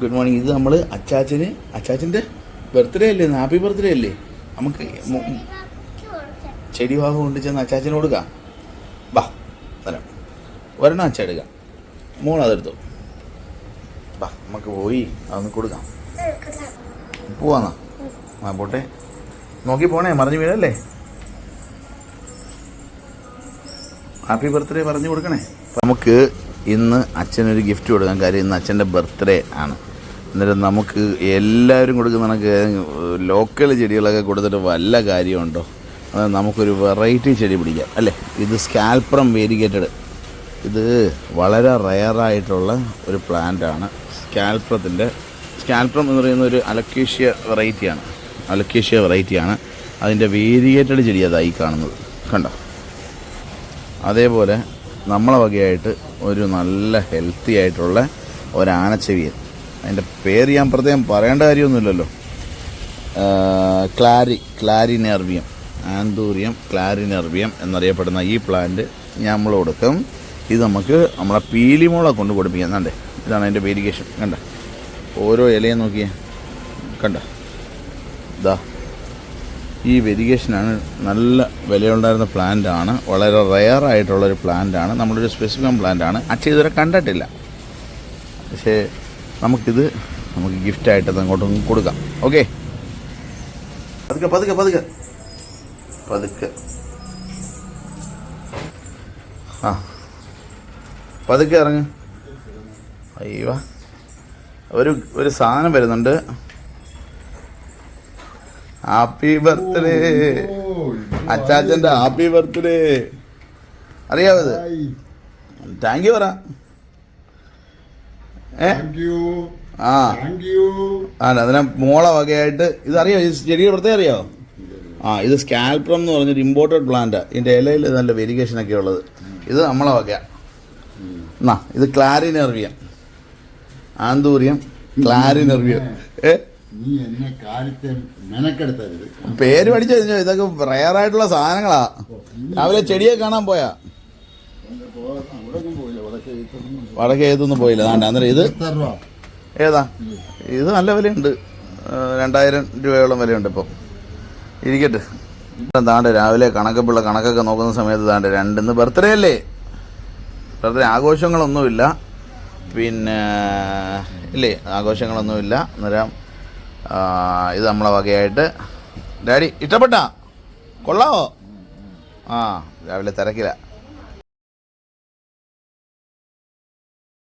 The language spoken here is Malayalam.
ഗുഡ് മോർണിംഗ് ഇത് നമ്മൾ അച്ചാച്ചന് അച്ചാച്ചന്റെ ബർത്ത്ഡേ അല്ലേ? ഹാപ്പി ബർത്ത്ഡേ അല്ലേ? നമുക്ക് ചെടി ഭാഗം കൊണ്ട് ചെന്ന് അച്ചാച്ചന് കൊടുക്കാം. ബാ തരാം ഒരെണ്ണം അച്ഛ എടുക്കാം. മോൾ അതെടുത്തു. ബാ നമുക്ക് പോയി അതൊന്ന് കൊടുക്കാം. പോവാന്നാ ആ പോട്ടെ. നോക്കി പോണേ മറിഞ്ഞു വീഴല്ലേ? ഹാപ്പി ബർത്ത്ഡേ പറഞ്ഞു കൊടുക്കണേ. നമുക്ക് ഇന്ന് അച്ഛനൊരു ഗിഫ്റ്റ് കൊടുക്കാൻ കാര്യം ഇന്ന് അച്ഛന്റെ ബർത്ത്ഡേ ആണ്. അന്നേരം നമുക്ക് എല്ലാവരും കൊടുക്കുന്ന കണക്ക് ലോക്കൽ ചെടികളൊക്കെ കൊടുത്തിട്ട് വല്ല കാര്യമുണ്ടോ? അത് നമുക്കൊരു വെറൈറ്റി ചെടി പിടിക്കാം അല്ലേ? ഇത് സ്കാൽപ്രം വേരിഗേറ്റഡ് ഇത് വളരെ റയറായിട്ടുള്ള ഒരു പ്ലാന്റാണ് സ്കാൽപ്രത്തിന്റെ സ്കാൽപ്രം എന്ന് പറയുന്ന ഒരു അലക്കേഷ്യ വെറൈറ്റിയാണ് അലക്കേഷ്യ വെറൈറ്റിയാണ് അതിന്റെ വേരിയേറ്റഡ് ചെടി അതായി കാണുന്നത്. കണ്ടോ? അതേപോലെ നമ്മളെ വകയായിട്ട് ഒരു നല്ല ഹെൽത്തി ആയിട്ടുള്ള ഒരാനച്ചെവിയൻ. അതിന്റെ പേര് ഞാൻ പ്രത്യേകം പറയേണ്ട കാര്യമൊന്നുമില്ലല്ലോ. ക്ലാരി ക്ലാരി ക്ലാരിനെർവിയം ആന്തൂറിയം ക്ലാരിനെർവിയം എന്നറിയപ്പെടുന്ന ഈ പ്ലാന്റ് നമ്മൾ കൊടുക്കും ഇത് നമുക്ക് നമ്മളെ പീലിമോളെ കൊണ്ട് കൊടുപ്പിക്കാം കണ്ടേ? ഇതാണ് അതിന്റെ വേരിഗേഷൻ കണ്ട? ഓരോ ഇലയും നോക്കിയേ. കണ്ട? ഇതാ ഈ വെരിഗേഷനാണ് നല്ല വിലയുണ്ടായിരുന്ന പ്ലാന്റ് ആണ് വളരെ റെയർ ആയിട്ടുള്ളൊരു പ്ലാന്റ് ആണ് നമ്മളൊരു സ്പെസിഫിക് പ്ലാന്റ് ആണ് അച്ഛൻ ഇതുവരെ കണ്ടിട്ടില്ല. പക്ഷേ നമുക്കിത് നമുക്ക് ഗിഫ്റ്റായിട്ട് അങ്ങോട്ടും കൊടുക്കാം. ഓക്കെ? പതുക്കെ പതുക്കെ പതുക്കെ. പതുക്കെ. ആ. പതുക്കെ ഇറങ്ങ്. അയ്യോ. ഒരു ഒരു സാധനം വരുന്നുണ്ട്. ഹാപ്പി ബർത്ത്ഡേ അച്ചാച്ചന്റെ ഹാപ്പി ബർത്ത്ഡേ അറിയാവോ ഇത് താങ്ക് യു പറ. ആ. അതിനെ മോളെ വകയായിട്ട് ഇത് അറിയോ? ഈ ചെടിയുടെ പ്രത്യേകം അറിയാമോ ആ ഇത് സ്കാൽപ്രം എന്ന് പറഞ്ഞൊരു ഇമ്പോർട്ടഡ് പ്ലാന്റ് ഇതിന്റെ ഇലയിൽ നല്ല വെരിഗേഷൻ ഒക്കെ ഉള്ളത്. ഇത് നമ്മളെ വകയാ. എന്നാ ഇത് ക്ലാരിനെർവിയം ആന്തൂറിയം ക്ലാരിനെർവിയം ഏ? നീ എന്നെ കാലത്തെ മെനക്കെടുത്തരുത്. പേര് പഠിച്ചു കഴിഞ്ഞോ? ഇതൊക്കെ റയർ ആയിട്ടുള്ള സാധനങ്ങളാ. രാവിലെ ചെടിയെ കാണാൻ പോയാ? വടക്കേ ഏതൊന്നും പോയില്ല. അന്നേരം ഇത് ഏതാ? ഇത് നല്ല വിലയുണ്ട്. രണ്ടായിരം രൂപയോളം വിലയുണ്ട് ഇപ്പം. ഇരിക്കട്ടെ. താണ്ട് രാവിലെ കണക്കപ്പുള്ള കണക്കൊക്കെ നോക്കുന്ന സമയത്ത് താണ്ട് രണ്ടിന്ന് ബർത്ത്ഡേ അല്ലേ? ബർത്ത്ഡേ ആഘോഷങ്ങളൊന്നുമില്ല. പിന്നെ ഇല്ലേ ആഘോഷങ്ങളൊന്നുമില്ല. അന്നേരം ഇത് നമ്മളെ വകയായിട്ട്. ഡാഡി ഇഷ്ടപ്പെട്ടാ? കൊള്ളാവോ? ആ രാവിലെ തിരക്കില്ല